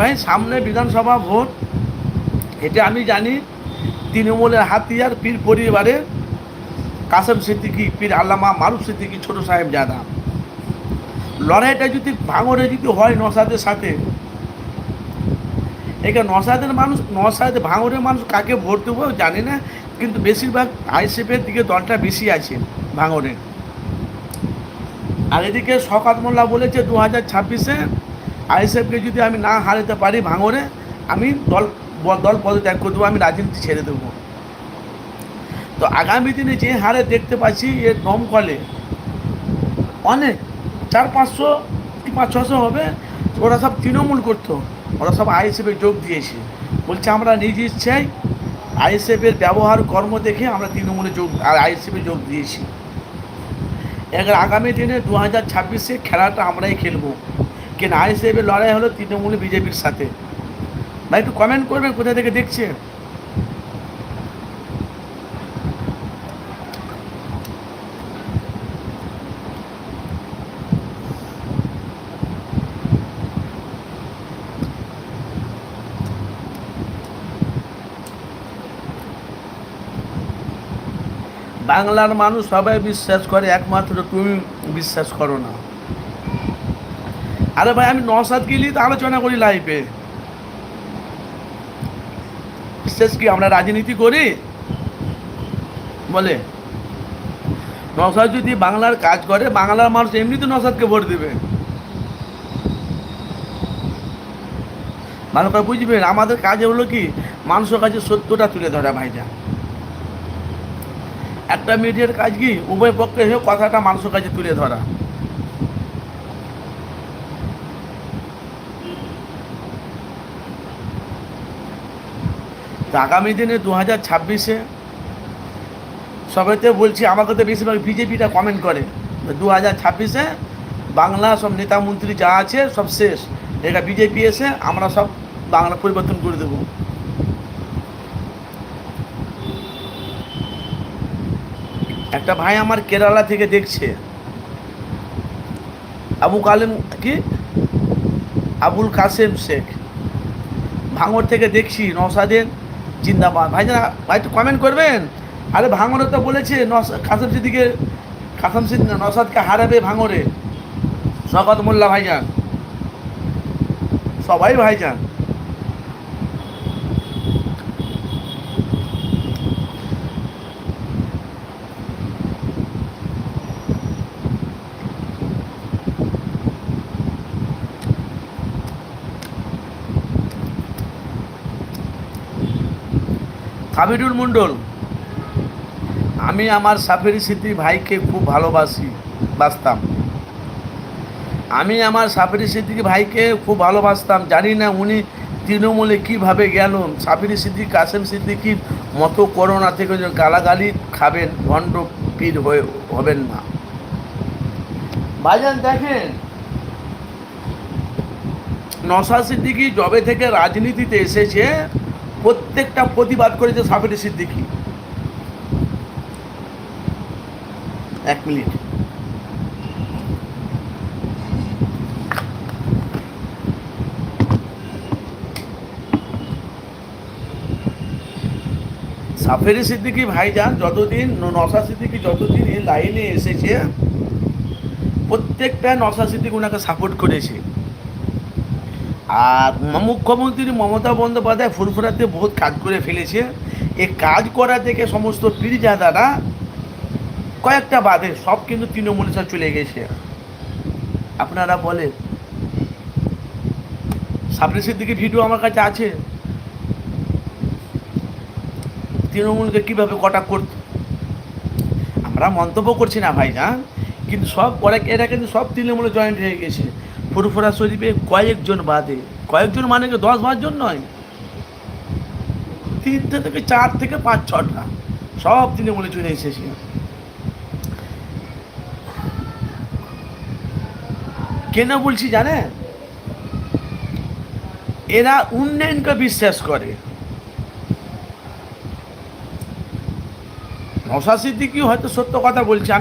ভাই, সামনে বিধানসভা ভোট, এটা আমি জানি তৃণমূলের হাতিয়ার পীর পরিবারের কাসেম সিদ্দিকি, পীর আল্লামা মারুফ সিদ্দিকি, ছোট সাহেব জাদা। লড়াইটা যদি ভাঙরে যদি হয় নসাদের সাথে এখানে নসাদের মানুষ, নসাদ ভাঙরের মানুষ কাকে ভোট দেবো জানি না, কিন্তু বেশিরভাগ আইসিএফের দিকে দলটা বেশি আছে ভাঙরে আর এদিকে শকাত মোল্লা বলেছে, দু হাজার ছাব্বিশে আইএসএফকে যদি আমি না হারাতে পারি ভাঙরে আমি দল দল পদত্যাগ করে দেবো, আমি রাজনীতি ছেড়ে দেবো। তো আগামী দিনে যে হারে দেখতে পাচ্ছি, এ দমকলে অনেক, চার পাঁচশো কি পাঁচ ছশো হবে, ওরা সব তৃণমূল করতো, ওরা সব আইএসএফে যোগ দিয়েছে। বলছে, আমরা নিজ ইচ্ছায় আইএসএফের ব্যবহার, কর্ম দেখে আমরা তৃণমূলে যোগ, আর আইএসএফে যোগ দিয়েছি। এবার আগামী দিনে দু হাজার ছাব্বিশে খেলাটা আমরাই খেলব। কেন আইএসএফের লড়াই হলো তৃণমূল, বিজেপির সাথে। ভাই, একটু কমেন্ট করবেন, কোথা থেকে দেখছে বাংলার মানুষ সবাই বিশ্বাস করে, একমাত্র তুমি বিশ্বাস করো না। আরে ভাই, আমি নসাদ গেলি তো আলোচনা করি লাইফে বিশ্বাস কি, আমরা রাজনীতি করি? বলে নসাদ যদি বাংলার কাজ করে, বাংলার মানুষ এমনিতে নসাদকে ভোট দেবে। ভালো করে বুঝবেন আমাদের কাজ হলো কি, মানুষের কাছে সত্যটা তুলে ধরা ভাইটা একটা মিডিয়ার কাজ কি, উভয় পক্ষে হয়ে কথাটা মানুষের কাছে তুলে ধরা। তো আগামী দিনে দু হাজার ছাব্বিশে সবাইতে বলছি, আমাকে তো বেশিরভাগ বিজেপিটা কমেন্ট করে। দু হাজার ছাব্বিশে বাংলা সব নেতা মন্ত্রী যা আছে সব শেষ। এটা বিজেপি এসে আমরা সব বাংলা পরিবর্তন করে দেবো। একটা ভাই আমার কেরালা থেকে দেখছে। আবু কালেম কি? আবুল কাসেম শেখ। ভাঙর থেকে দেখছি নসাদের জিন্দাবাদ। ভাই জানা ভাই একটু কমেন্ট করবেন? আরে ভাঙরে তো বলেছে কাসেম সিদ্দিকে, কাসম সিদ্দিক নসাদকে হারাবে ভাঙরে। শকত মোল্লা ভাইজান। সবাই ভাইজান। কাবিরুল মণ্ডল আমি আমার সাফেরি স্মৃতি ভাইকে খুব ভালোবাসি, বাসতাম। আমি আমার সাফেরি সিদ্দিকি ভাইকে খুব ভালোবাসতাম, জানি না উনি তৃণমূলে কীভাবে গেল সাফেরি সিদ্দিক কাসেম সিদ্দিকির মতো করোনা থেকে গালাগালি খাবেন, ভণ্ড পীর হয়ে হবেন না। ভাইজান, দেখেন নসা সিদ্দিকি জবে থেকে রাজনীতিতে এসেছে প্রত্যেকটা প্রতিবাদ করেছে সাফেরি সিদ্দিকি। এক মিনিট। সাফেরি সিদ্দিকি ভাইজান যতদিন নসা সিদ্দিকি যতদিন এই লাইনে এসেছে, প্রত্যেকটা নসা সিদ্দিকি ওনাকে সাপোর্ট করেছে। আর মুখ্যমন্ত্রী মমতা বন্দ্যোপাধ্যায় ফুরফুরাতে বহুত কাজ করে ফেলেছে। এই কাজ করা থেকে সমস্ত পীরজাদারা কয়েকটা বাদে সব কিন্তু তৃণমূলের সাথে চলে গেছে। আপনারা বলেন সাবরেসের দিকে ভিডিও আমার কাছে আছে। তৃণমূলকে কীভাবে কটাক করত? আমরা মন্তব্য করছি না ভাই না কিন্তু সব পরে এরা কিন্তু সব তৃণমূলে জয়েন্ট হয়ে গেছে। ফুরফুরা শরীফে কয়েকজন বাদে। কয়েকজন মানে কি দশ পাঁচজন নয়? তিনটে থেকে চার থেকে পাঁচ ছটা। সব তৃণমূলে চলে এসেছে। কেন বলছি জানে এরা উন্নয়নকে বিশ্বাস করে। নশা সিদ্দিকি হয়তো সত্য কথা বলছে।